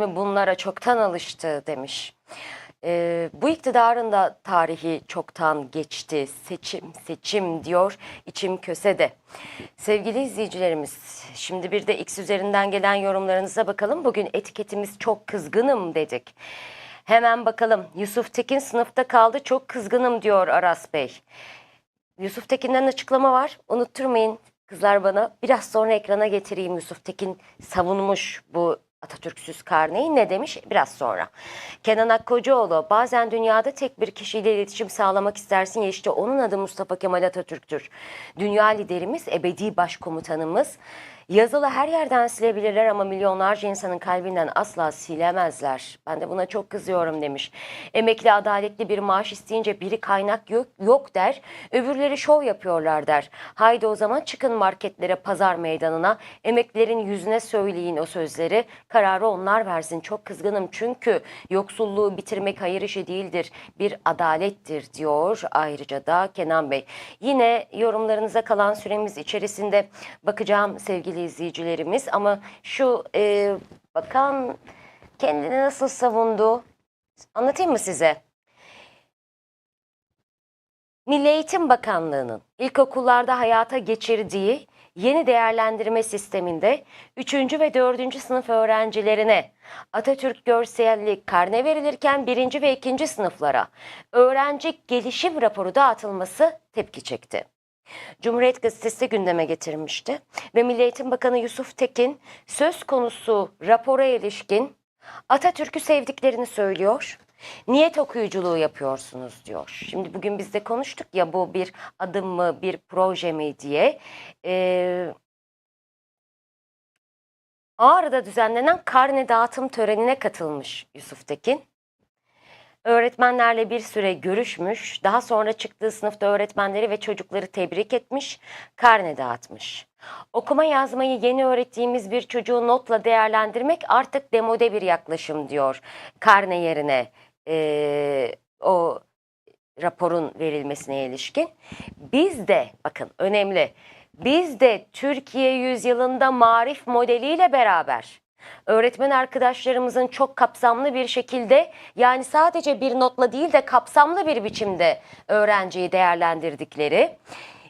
bunlara çoktan alıştı demiş. Ee, bu iktidarın da tarihi çoktan geçti. Seçim, seçim diyor içim kösede. Sevgili izleyicilerimiz, şimdi bir de X üzerinden gelen yorumlarınıza bakalım. Bugün etiketimiz çok kızgınım dedik. Hemen bakalım. Yusuf Tekin sınıfta kaldı çok kızgınım diyor Aras Bey. Yusuf Tekin'den açıklama var. Unutturmayın kızlar bana. Biraz sonra ekrana getireyim Yusuf Tekin savunmuş bu Atatürksüz karneyi ne demiş biraz sonra. Kenan Akkocaoğlu bazen dünyada tek bir kişiyle iletişim sağlamak istersin ya işte onun adı Mustafa Kemal Atatürk'tür. Dünya liderimiz, ebedi başkomutanımız. Yazılı her yerden silebilirler ama milyonlarca insanın kalbinden asla silemezler. Ben de buna çok kızıyorum demiş. Emekli adaletli bir maaş isteyince biri kaynak yok, yok der, öbürleri şov yapıyorlar der. Haydi o zaman çıkın marketlere, pazar meydanına, emeklilerin yüzüne söyleyin o sözleri. Kararı onlar versin. Çok kızgınım çünkü yoksulluğu bitirmek hayır işi değildir. Bir adalettir diyor ayrıca da Kenan Bey. Yine yorumlarınıza kalan süremiz içerisinde bakacağım sevgili izleyicilerimiz ama şu e, bakan kendini nasıl savundu anlatayım mı size? Milli Eğitim Bakanlığı'nın ilkokullarda hayata geçirdiği yeni değerlendirme sisteminde 3. ve 4. sınıf öğrencilerine Atatürk görselli karne verilirken 1. ve 2. sınıflara öğrenci gelişim raporu dağıtılması tepki çekti. Cumhuriyet Gazetesi gündeme getirmişti ve Milli Eğitim Bakanı Yusuf Tekin söz konusu rapora ilişkin Atatürk'ü sevdiklerini söylüyor. Niyet okuyuculuğu yapıyorsunuz diyor. Şimdi bugün biz de konuştuk ya bu bir adım mı bir proje mi diye. Ee, Ağrı'da düzenlenen karne dağıtım törenine katılmış Yusuf Tekin. Öğretmenlerle bir süre görüşmüş, daha sonra çıktığı sınıfta öğretmenleri ve çocukları tebrik etmiş, karne dağıtmış. Okuma yazmayı yeni öğrettiğimiz bir çocuğu notla değerlendirmek artık demode bir yaklaşım diyor. Karne yerine eee, o raporun verilmesine ilişkin. Biz de bakın önemli. Biz de Türkiye yüzyılında marif modeliyle beraber öğretmen arkadaşlarımızın çok kapsamlı bir şekilde yani sadece bir notla değil de kapsamlı bir biçimde öğrenciyi değerlendirdikleri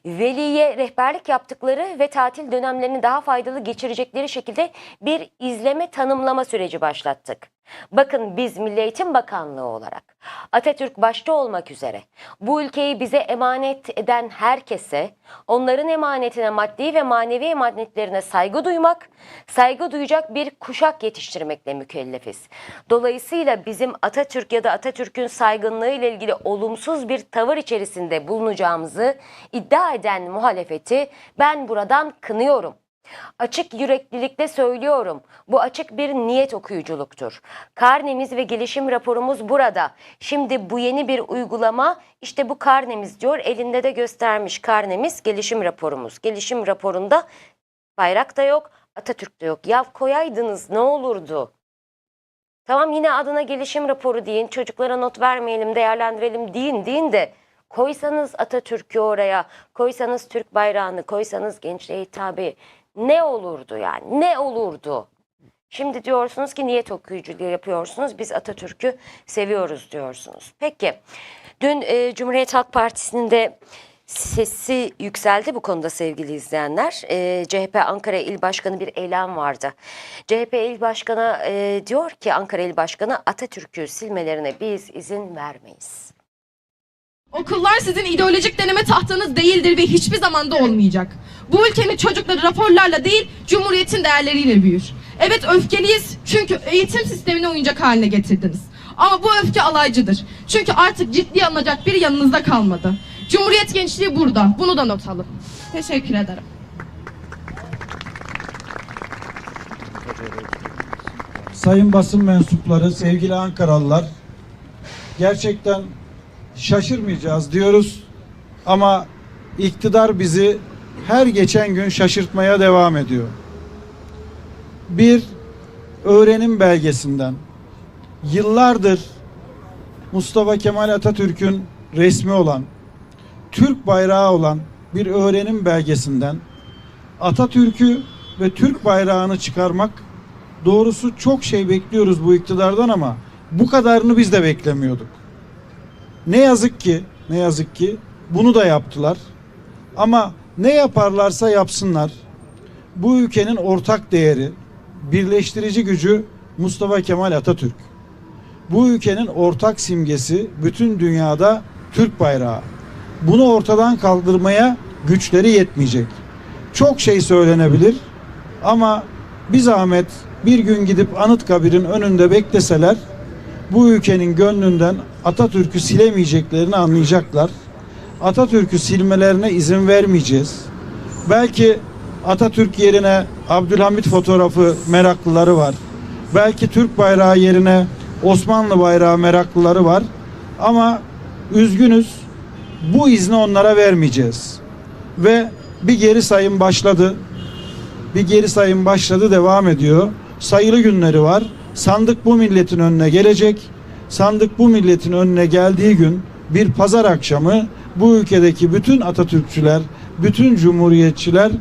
veliye rehberlik yaptıkları ve tatil dönemlerini daha faydalı geçirecekleri şekilde bir izleme tanımlama süreci başlattık. Bakın biz Milli Eğitim Bakanlığı olarak Atatürk başta olmak üzere bu ülkeyi bize emanet eden herkese onların emanetine maddi ve manevi emanetlerine saygı duymak, saygı duyacak bir kuşak yetiştirmekle mükellefiz. Dolayısıyla bizim Atatürk ya da Atatürk'ün saygınlığı ile ilgili olumsuz bir tavır içerisinde bulunacağımızı iddia eden muhalefeti ben buradan kınıyorum. Açık yüreklilikle söylüyorum. Bu açık bir niyet okuyuculuktur. Karnemiz ve gelişim raporumuz burada. Şimdi bu yeni bir uygulama işte bu karnemiz diyor. Elinde de göstermiş karnemiz, gelişim raporumuz. Gelişim raporunda bayrak da yok, Atatürk de yok. Ya koyaydınız ne olurdu? Tamam yine adına gelişim raporu deyin. Çocuklara not vermeyelim, değerlendirelim deyin deyin de koysanız Atatürk'ü oraya, koysanız Türk bayrağını, koysanız gençliğe hitabe ne olurdu yani? Ne olurdu? Şimdi diyorsunuz ki niyet okuyuculuğu yapıyorsunuz. Biz Atatürk'ü seviyoruz diyorsunuz. Peki dün e, Cumhuriyet Halk Partisi'nin de sesi yükseldi bu konuda sevgili izleyenler. E, CHP Ankara İl Başkanı bir eylem vardı. CHP İl Başkanı e, diyor ki Ankara İl Başkanı Atatürk'ü silmelerine biz izin vermeyiz. Okullar sizin ideolojik deneme tahtanız değildir ve hiçbir zamanda olmayacak. Bu ülkenin çocukları raporlarla değil, cumhuriyetin değerleriyle büyür. Evet öfkeliyiz çünkü eğitim sistemini oyuncak haline getirdiniz. Ama bu öfke alaycıdır. Çünkü artık ciddiye alınacak biri yanınızda kalmadı. Cumhuriyet gençliği burada. Bunu da not alın. Teşekkür ederim. Sayın basın mensupları, sevgili Ankaralılar, gerçekten şaşırmayacağız diyoruz ama iktidar bizi her geçen gün şaşırtmaya devam ediyor. Bir öğrenim belgesinden yıllardır Mustafa Kemal Atatürk'ün resmi olan, Türk bayrağı olan bir öğrenim belgesinden Atatürk'ü ve Türk bayrağını çıkarmak Doğrusu çok şey bekliyoruz bu iktidardan ama bu kadarını biz de beklemiyorduk. Ne yazık ki, ne yazık ki bunu da yaptılar. Ama ne yaparlarsa yapsınlar. Bu ülkenin ortak değeri, birleştirici gücü Mustafa Kemal Atatürk. Bu ülkenin ortak simgesi bütün dünyada Türk bayrağı. Bunu ortadan kaldırmaya güçleri yetmeyecek. Çok şey söylenebilir ama bir zahmet bir gün gidip Anıtkabir'in önünde bekleseler bu ülkenin gönlünden Atatürk'ü silemeyeceklerini anlayacaklar. Atatürk'ü silmelerine izin vermeyeceğiz. Belki Atatürk yerine Abdülhamit fotoğrafı meraklıları var. Belki Türk bayrağı yerine Osmanlı bayrağı meraklıları var. Ama üzgünüz bu izni onlara vermeyeceğiz. Ve bir geri sayım başladı. Bir geri sayım başladı devam ediyor. Sayılı günleri var. Sandık bu milletin önüne gelecek. Sandık bu milletin önüne geldiği gün bir pazar akşamı bu ülkedeki bütün Atatürkçüler, bütün cumhuriyetçiler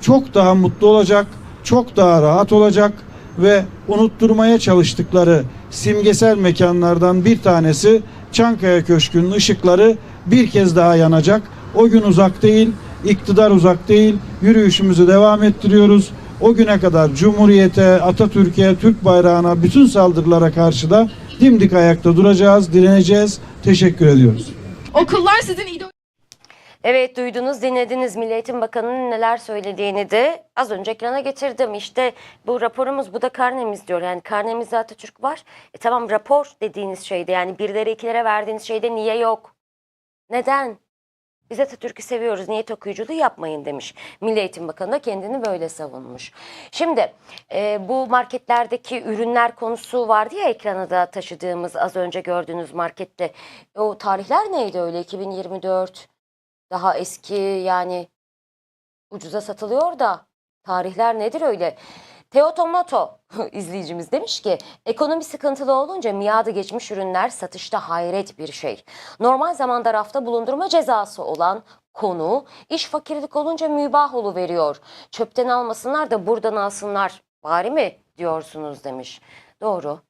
çok daha mutlu olacak, çok daha rahat olacak ve unutturmaya çalıştıkları simgesel mekanlardan bir tanesi Çankaya Köşkü'nün ışıkları bir kez daha yanacak. O gün uzak değil, iktidar uzak değil. Yürüyüşümüzü devam ettiriyoruz. O güne kadar Cumhuriyete, Atatürk'e, Türk bayrağına, bütün saldırılara karşı da dimdik ayakta duracağız, direneceğiz. Teşekkür ediyoruz. Okullar sizin ideolojik Evet duydunuz dinlediniz Milli Eğitim Bakanı'nın neler söylediğini de az önce ekrana getirdim. İşte bu raporumuz bu da karnemiz diyor. Yani karnemizde Atatürk var. E tamam rapor dediğiniz şeyde yani birlere ikilere verdiğiniz şeyde niye yok? Neden? Biz Atatürk'ü seviyoruz. Niyet okuyuculuğu yapmayın demiş. Milli Eğitim Bakanı da kendini böyle savunmuş. Şimdi e, bu marketlerdeki ürünler konusu vardı ya ekrana da taşıdığımız az önce gördüğünüz markette. O tarihler neydi öyle 2024 daha eski yani ucuza satılıyor da tarihler nedir öyle? Teotomoto izleyicimiz demiş ki ekonomi sıkıntılı olunca miadı geçmiş ürünler satışta hayret bir şey. Normal zamanda rafta bulundurma cezası olan konu iş fakirlik olunca mübah veriyor. Çöpten almasınlar da buradan alsınlar bari mi diyorsunuz demiş. Doğru.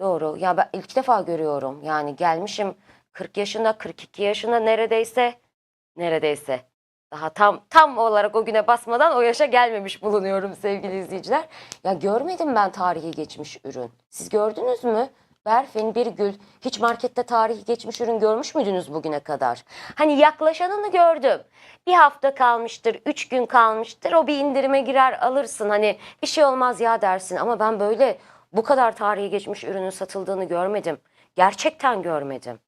Doğru. Ya ben ilk defa görüyorum. Yani gelmişim 40 yaşında 42 yaşında neredeyse neredeyse daha tam tam olarak o güne basmadan o yaşa gelmemiş bulunuyorum sevgili izleyiciler. Ya görmedim ben tarihi geçmiş ürün. Siz gördünüz mü? Berfin, bir gül. Hiç markette tarihi geçmiş ürün görmüş müydünüz bugüne kadar? Hani yaklaşanını gördüm. Bir hafta kalmıştır, üç gün kalmıştır. O bir indirime girer alırsın. Hani bir şey olmaz ya dersin. Ama ben böyle bu kadar tarihi geçmiş ürünün satıldığını görmedim. Gerçekten görmedim.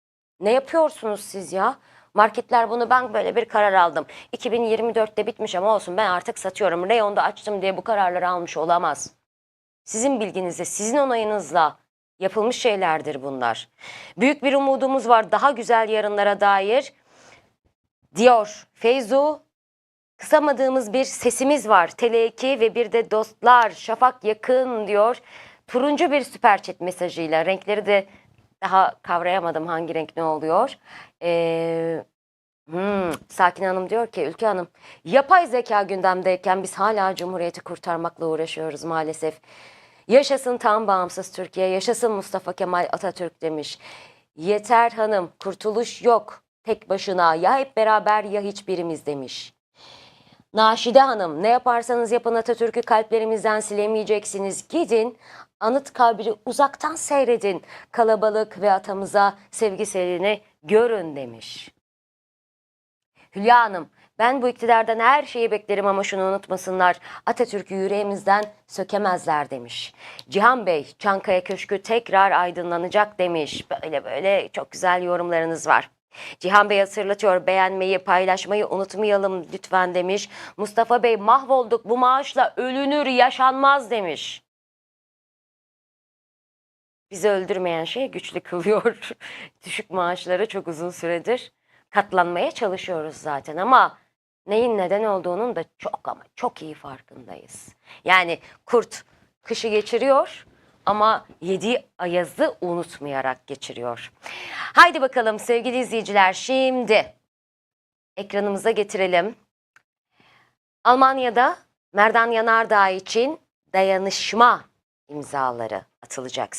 Ne yapıyorsunuz siz ya? Marketler bunu ben böyle bir karar aldım. 2024'te bitmiş ama olsun ben artık satıyorum. Reyonda açtım diye bu kararları almış olamaz. Sizin bilginizle, sizin onayınızla yapılmış şeylerdir bunlar. Büyük bir umudumuz var daha güzel yarınlara dair. Diyor Feyzu, kısamadığımız bir sesimiz var. Tele2 ve bir de dostlar, Şafak yakın diyor. Turuncu bir süper chat mesajıyla renkleri de daha kavrayamadım hangi renk ne oluyor. Ee, hmm, Sakin Hanım diyor ki Ülke Hanım yapay zeka gündemdeyken biz hala Cumhuriyeti kurtarmakla uğraşıyoruz maalesef. Yaşasın tam bağımsız Türkiye, yaşasın Mustafa Kemal Atatürk demiş. Yeter hanım, kurtuluş yok tek başına ya hep beraber ya hiçbirimiz demiş. Naşide Hanım ne yaparsanız yapın Atatürk'ü kalplerimizden silemeyeceksiniz. Gidin anıt kabri uzaktan seyredin. Kalabalık ve atamıza sevgiselini görün demiş. Hülya Hanım ben bu iktidardan her şeyi beklerim ama şunu unutmasınlar. Atatürk'ü yüreğimizden sökemezler demiş. Cihan Bey Çankaya Köşkü tekrar aydınlanacak demiş. Böyle böyle çok güzel yorumlarınız var. Cihan Bey hatırlatıyor beğenmeyi paylaşmayı unutmayalım lütfen demiş. Mustafa Bey mahvolduk bu maaşla ölünür yaşanmaz demiş. Bizi öldürmeyen şey güçlü kılıyor. Düşük maaşlara çok uzun süredir katlanmaya çalışıyoruz zaten ama neyin neden olduğunun da çok ama çok iyi farkındayız. Yani kurt kışı geçiriyor ama yediği ayazı unutmayarak geçiriyor. Haydi bakalım sevgili izleyiciler şimdi ekranımıza getirelim. Almanya'da Merdan Yanardağ için dayanışma imzaları atılacak.